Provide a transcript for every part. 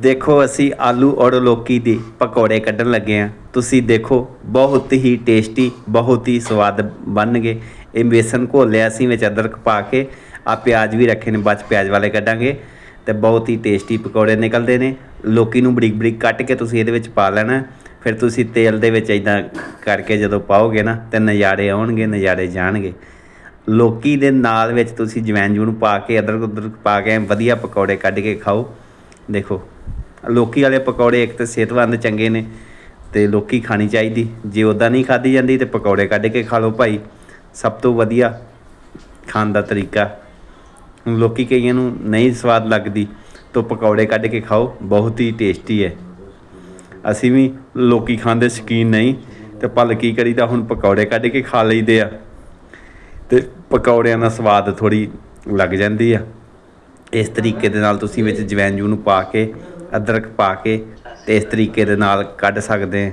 ਦੇਖੋ ਅਸੀਂ ਆਲੂ ਔਰ ਲੋਕੀ ਦੇ ਪਕੌੜੇ ਕੱਢਣ ਲੱਗੇ ਆ ਤੁਸੀਂ ਦੇਖੋ, ਬਹੁਤ ਹੀ ਟੇਸਟੀ, ਬਹੁਤ ਹੀ ਸਵਾਦ ਬਣਨਗੇ। ਇਹ ਬੇਸਨ ਘੋਲਿਆ ਅਸੀਂ ਵਿੱਚ ਅਦਰਕ ਪਾ ਕੇ ਆ ਪਿਆਜ਼ ਵੀ ਰੱਖੇ ਨੇ, ਬਾਅਦ 'ਚ ਪਿਆਜ਼ ਵਾਲੇ ਕੱਢਾਂਗੇ ਤੇ ਬਹੁਤ ਹੀ ਟੇਸਟੀ ਪਕੌੜੇ ਨਿਕਲਦੇ ਨੇ। ਲੋਕੀ ਨੂੰ ਬਰੀਕ ਬਰੀਕ ਕੱਟ ਕੇ ਤੁਸੀਂ ਇਹਦੇ ਵਿੱਚ ਪਾ ਲੈਣਾ। ਫਿਰ ਤੁਸੀਂ ਤੇਲ ਦੇ ਵਿੱਚ ਇਦਾਂ ਕਰਕੇ ਜਦੋਂ ਪਾਓਗੇ ਨਾ, ਤੇ ਨਜ਼ਾਰੇ ਆਉਣਗੇ, ਨਜ਼ਾਰੇ ਜਾਣਗੇ। ਲੋਕੀ ਦੇ ਨਾਲ ਵਿੱਚ ਤੁਸੀਂ ਜਵੈਨ ਜੂਨ ਪਾ ਕੇ ਅਦਰਕ ਉਦਰਕ ਪਾ ਕੇ ਵਧੀਆ ਪਕੌੜੇ ਕੱਢ ਕੇ ਖਾਓ। ਦੇਖੋ, ਲੋਕੀ ਵਾਲੇ ਪਕੌੜੇ ਇੱਕ ਤਾਂ ਸਿਹਤਮੰਦ ਚੰਗੇ ਨੇ ਤੇ ਲੋਕੀ ਖਾਣੀ ਚਾਹੀਦੀ। ਜੇ ਉਦਾਂ ਨਹੀਂ ਖਾਧੀ ਜਾਂਦੀ ਤੇ ਪਕੌੜੇ ਕੱਢ ਕੇ ਖਾ ਲਓ ਭਾਈ। ਸਭ ਤੋਂ ਵਧੀਆ ਖਾਣ ਦਾ ਤਰੀਕਾ। ਹੁਣ ਲੋਕੀ ਕਈਆਂ ਨੂੰ ਨਹੀਂ ਸਵਾਦ ਲੱਗਦੀ ਤਾਂ ਪਕੌੜੇ ਕੱਢ ਕੇ ਖਾਓ, ਬਹੁਤ ਹੀ ਟੇਸਟੀ ਹੈ। ਅਸੀਂ ਵੀ ਲੋਕੀ ਖਾਂਦੇ ਸ਼ਕੀਨ ਨਹੀਂ ਤੇ ਪਲ ਕੀ ਕਰੀਦਾ ਹੁਣ ਪਕੌੜੇ ਕੱਢ ਕੇ ਖਾ ਲਈਦੇ ਆ। ਤੇ ਪਕੌੜਿਆਂ ਦਾ ਸਵਾਦ ਥੋੜੀ ਲੱਗ ਜਾਂਦੀ ਆ। ਇਸ ਤਰੀਕੇ ਦੇ ਨਾਲ ਤੁਸੀਂ ਵਿੱਚ ਜਵੈਨ ਜੂ ਨੂੰ ਪਾ ਕੇ, ਅਦਰਕ ਪਾ ਕੇ ਤੇ ਇਸ ਤਰੀਕੇ ਦੇ ਨਾਲ ਕੱਢ ਸਕਦੇ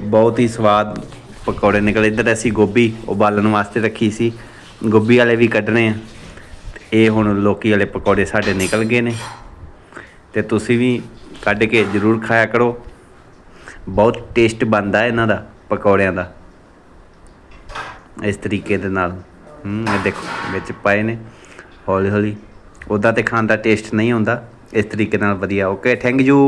ਬਹੁਤ ਹੀ ਸਵਾਦ ਪਕੌੜੇ ਨਿਕਲੇ। ਇੱਧਰ ਅਸੀਂ ਗੋਭੀ ਉਬਾਲਣ ਵਾਸਤੇ ਰੱਖੀ ਸੀ। ਗੋਭੀ ਵਾਲੇ ਵੀ ਕੱਢਣੇ ਆ। ਤੇ ਇਹ ਹੁਣ ਲੋਕੀ ਵਾਲੇ ਪਕੌੜੇ ਸਾਡੇ ਨਿਕਲ ਗਏ ਨੇ। ਤੇ ਤੁਸੀਂ ਵੀ ਕੱਢ ਕੇ ਜ਼ਰੂਰ ਖਾਇਆ ਕਰੋ। ਬਹੁਤ ਟੇਸਟ ਬਣਦਾ ਇਹਨਾਂ ਦਾ ਪਕੌੜਿਆਂ ਦਾ। ਇਸ ਤਰੀਕੇ ਦੇ ਨਾਲ। ਹੂੰ, ਇਹ ਦੇਖੋ, ਵਿੱਚ ਪਾਏ ਨੇ। ਹੌਲੀ ਹੌਲੀ ਉਦਾਂ ਤੇ ਖਾਣ ਦਾ ਟੇਸਟ ਨਹੀਂ ਹੁੰਦਾ ਇਸ ਤਰੀਕੇ ਨਾਲ ਵਧੀਆ। Okay thank you